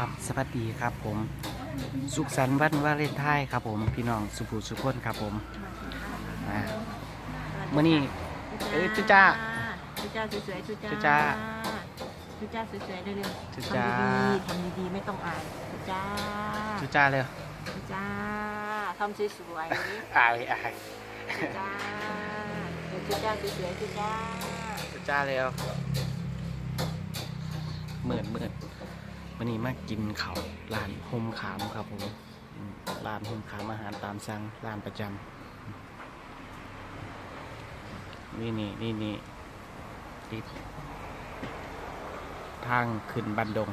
ครับ สวัสดีครับผม สุขสันต์วันวาเลนไทน์ครับผมพี่น้องสุภูสุขคนครับผมอ่ามื่อนี้ เอ้ยจุจ้าจุจ้าสวยๆจุจ้าจุจ้าจุจ้าสวยๆเร็วๆจุจ้า ทำดีๆทำดีๆไม่ต้องอายจุจ้าจุจ้าเลยจุจ้าทำสวยๆอายอายจุจ้าเดี๋ยวจุจ้าสวยๆจุจ้า จุจ้าเลยเหมือนเหมือน วันนี้มากินเขาร้านโฮมขามครับผมร้านโฮมขามอาหารตามสั่งร้านประจำนี่นี่นี่นี่ติดทางขึ้นบันดง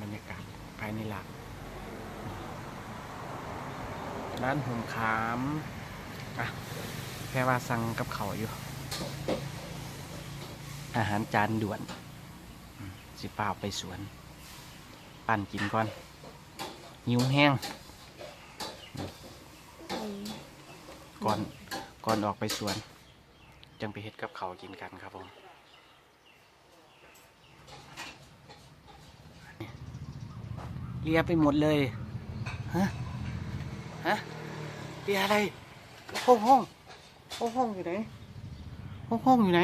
บรรยากาศภายในหลักร้านหมขาม อะ แค่ว่าสั่งกับเขาอยู่ อาหารจานด่วน สิเปล่าไปสวน ปั่นกินก่อนหิวแห้ง ก่อนก่อนออกไปสวน จังไปเฮ็ดกับเขากินกันครับผมเลียไปหมดเลย ฮะ ฮะเลียอะไรห้องห้องห้องห้องอยู่ไหนห้องห้องอยู่ไหน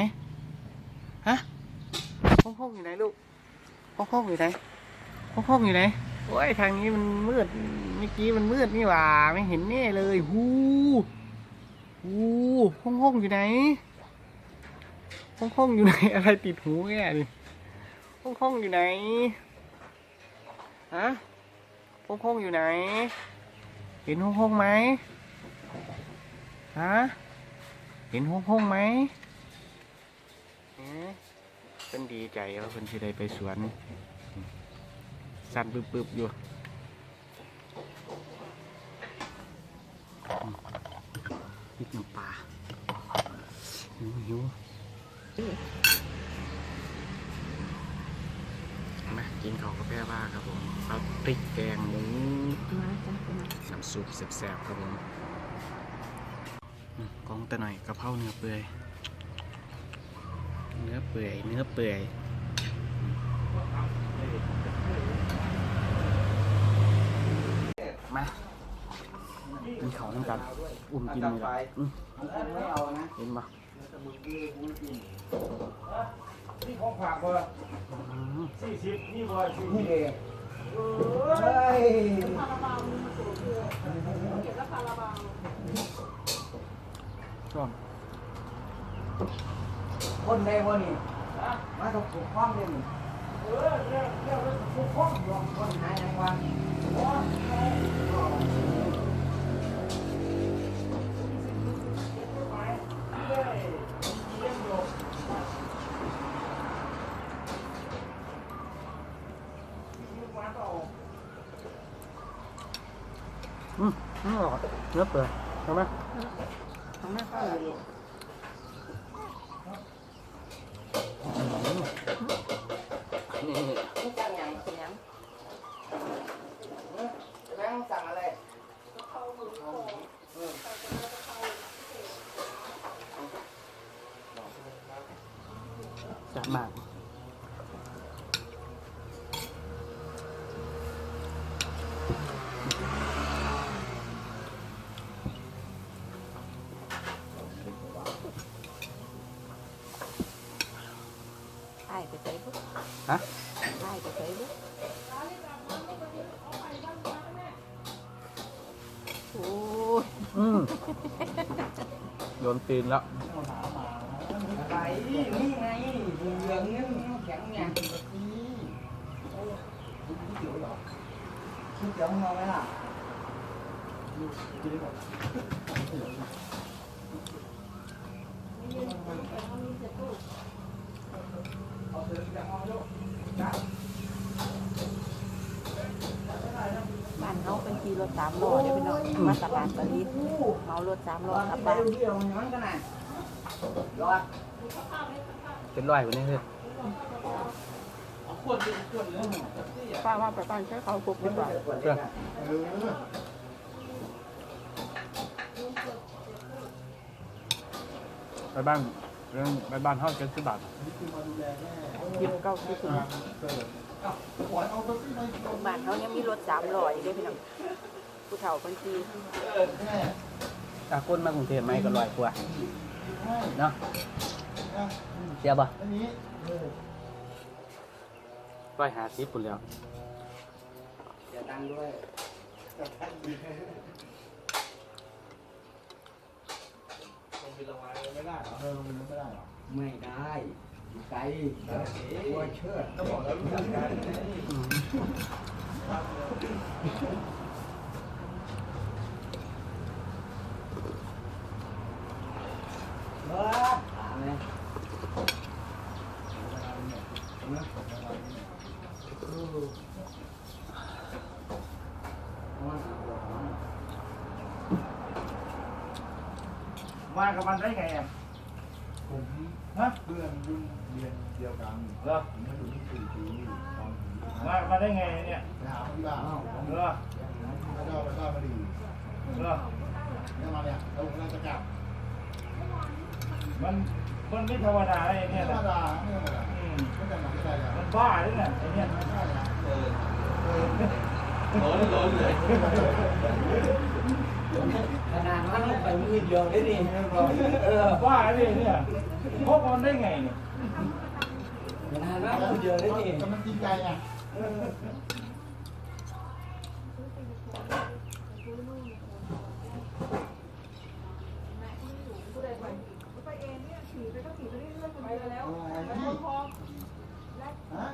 ฮะห้องห้องอยู่ไหนลูกห้องห้องอยู่ไหนห้องห้องอยู่ไหนโอ้ยทางนี้มันมืดเมื่อกี้มันมืดนี่หว่าไม่เห็นแน่เลยหูหูห้องห้องอยู่ไหนห้องห้องอยู่ไหนอะไรติดหูแก่ดิห้องห้องอยู่ไหนฮะห้องห้องอยู่ไหน เห็นห้องห้องไหมฮะเห็นห้องห้องไหม เป็นดีใจว่าเพิ่นสิได้ไปสวน สั่นปึ๊บๆอยู่อืมพริกน้ำปลาหิวหิวมากินข้าวกาแฟบ้าครับผมเอาพริกแกงหมูมาจ้ะมาน้ำซุปแซ่บๆครับผมอืมกล้องตะหน่อยกะเพราเนื้อเปื่อย เนื้อเปื่อย เนื้อเปื่อยมากินเขาน้ำกัน อุ่มกินเลยละอืมเห็นปะนี่ของฝากบ่อืมสี่สิบนี่บ่สี่สิบเองเฮ้ยชอบ คนใดบ่นี่มาถูกถูกข้องเลยนี่เออเรียกเรียกว่าถูกข้องยอมคนหายในวันมาต่ออืมอืมอร่อยเนื้อเปื่อยใช่ไหมของแม่ก็เลย นี่ไม่จังอย่างเสียงแม่งสั่งอะไรจะมากไอ้าก ฮะไอ้ายไปใส่บุ๊กโอ้ยอืมโยนตีนแล้วอะไรนี่ไงเหลืองเนี่ยแข็งเนี่ยนี่โอ้ ยเดี๋ยวเหรอคิดเดี๋ยวมึงเอาไหมล่ะบ้านเขาเป็นขี่รถสามล้อเดี๋ยวไปนอนมาตลาดตะลีเมารถสามล้อกลับไปบ้านเดี๋ยวมันกันนะรอดเป็นร้อยวันนี้คือป้าว่าไปบ้านใช้เขาปลุกดีกว่าเพื่อนไปบ้าน เรื่องไปบ้านห้องเจ็ดสิบบาทยิบเก้าสิบบ้านเขายังมีรถสามร้อยเด้พี่น้องผู้เฒ่าคนที่จากคนมากรุงเทพไหมก็ลอยกว่าเนาะเสียบ่ร้อยห้าสิบปุ่นแล้วเสียตังค์ด้วย ไม่ได้ไม่ได้ไกลตัวเชิดต้องบอกแล้วรู้จักกันเออถามเลยว่ามากับมันได้ไงอะ ฮะเพื่อนรุ่นเรียนเดียวกันเหรอผมมาอยู่ที่สี่ปีตอนผมมา มาได้ไงเนี่ยไปหาที่บ้านเหรอแล้วก็แล้วก็มาดีเหรอเนี่ยมาเนี่ยเรากำลังจะกลับมันมันไม่ธรรมดาไอ้ไม่เนี่ยธรรมนะดาไม่ธรรมดาอืมไม่แต่หนังใจอะมันบ้าด้วยนะไอ้เนี่ยไม่ใช่นะขนาดนั้นลงไป มือเดียวได้ดิเออบ้าเลยเนี่ยพบมันได้ไงเนี่ยขนาดนั้นมือเดียวได้ดิแต่มันจริงใจไงฮะ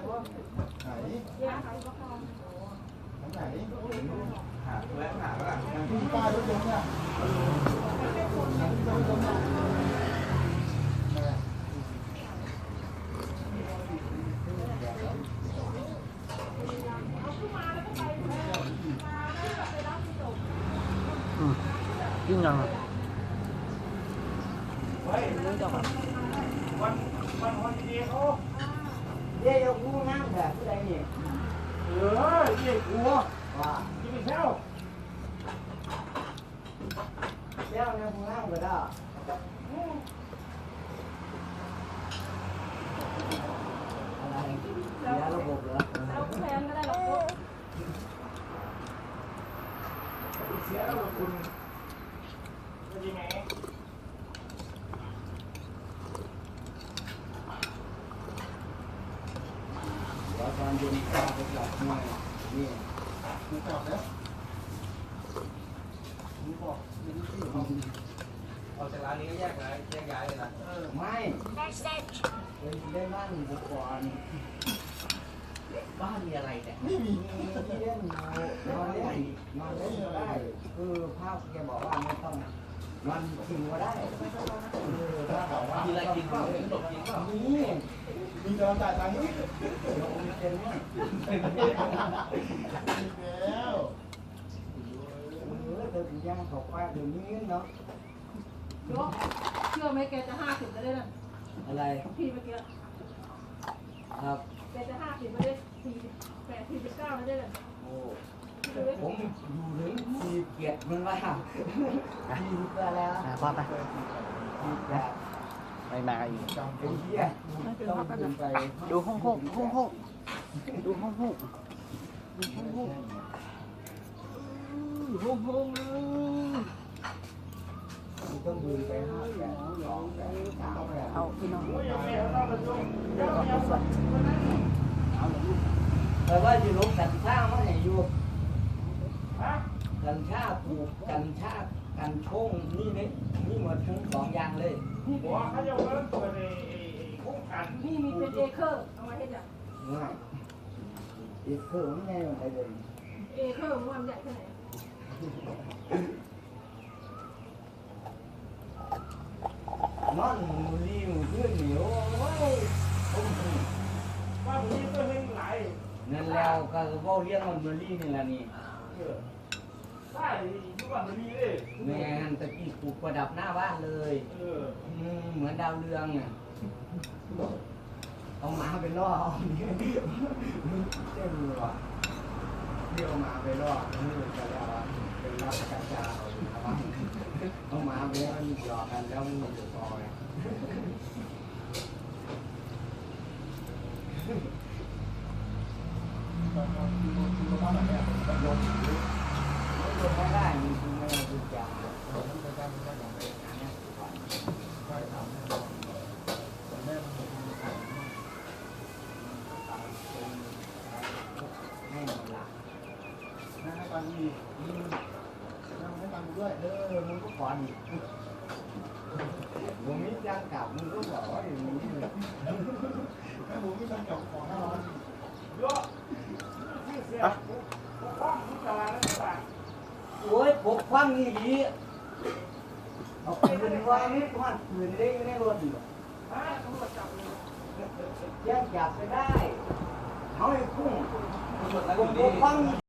ไหนไหนหาแวะหาว่าที่ป้ายรถยนต์เนี่ยที่รถยนต์เนี่ย อืมยิ่งยัง เฮ้ย รู้จั กว่าวันวันฮอลิเดี๋ยวกูนั่งแบบผู้ใดนี่เออเยี่ยกูว่าจะไปเที่ยวเดี๋ยวเนี่ยกูนั่งไปได้อะไรเสียระบบเหรอ เสียแล้วคุณจะยังไง เดี๋ยวตอนเย็นข้าไปกลับหน่อยนี่กูกลับแล้วกูบอกไม่ได้ที่ของออกจากร้านนี้ก็แยกย้ายแยกย้ายเลยนะเออไม่เป็นได้บ้านบุกก่อนบ้านมีอะไรแต่ยไม่มีมีที่เล่นนอนได้นอนเล่นก็ได้คือภาพแกบอกว่าไม่ต้องนอนกินก็ได้เออถ้าบอกว่ามีอะไรกินก็ขนมกินก็มี มีกำลังจ่ายตังค์นี่เดี๋ยวมีเต็มเนี่ยแล้วเออเดี๋ยวถึงย่างเขาป้าเดี๋ยวนี้เนาะเชื่อไหมแกจะห้าสิบแล้วเนี่ยอะไรพี่เมื่อกี้ครับแกจะห้าสิบไม่ได้สี่สิบแปดสี่สิบเก้าไม่ได้เลยโอ้ผมอยู่ถึงสี่เกียรติมันว่าสี่สิบแล้วอะพ่อไปสี่แปด ไปมาอีกดูห้องห้องห้องห้องดูห้องห้องดูห้องห้องห้องห้องต้องยืนไปห้าแปดสองแปดสามแปดเอาพี่น้องโอ้ยยังไม่เอาส่งเดี๋ยวก็เอาส่วนแต่ว่าอยู่ลงกันชาไม่ให้อยู่ กันชาติกันโชงนี่นี่นี่หมดทั้งสองอย่างเลยบอกว่เขาจะเริ่มเปิดไอ้ไอ้ไอ้โครงการนี่มีเป็นเอเคอร์เอามาให้เนี่ยง่ายอีกคือไม่ไงมันไปเลยเอเคอร์มันใหญ่แค่ไหนนอนมูลีมูเพื่อนเหนียวโอ้ยว่าผมนี่ก็เห็นหลายนั่นแล้วก็เว่าเลี้ยงมันมูลีนี่แหละนี่ แม่นตะกี้ปลูกประดับหน้าบ้านเลยอืเหมือนดาวเรืองอะเอาหมาไปล่อเอาเนี่ยเต็มือว่ะเรียกหมาไปล่อเป็นกระดาษเป็นรับกระจาเอาอยู่นะวเอาหมาไปล่อมีหยอกกันแล้วมันอยู่ซอยตอนนี้ที่ที่บเนี่ยก็ลงอย proponga ฟังนี่ดีเอาปืนวางนี่พอดปืนได้ไม่ในรถอยู่แยกจับไปได้เขาให้พุ่งผมฟัง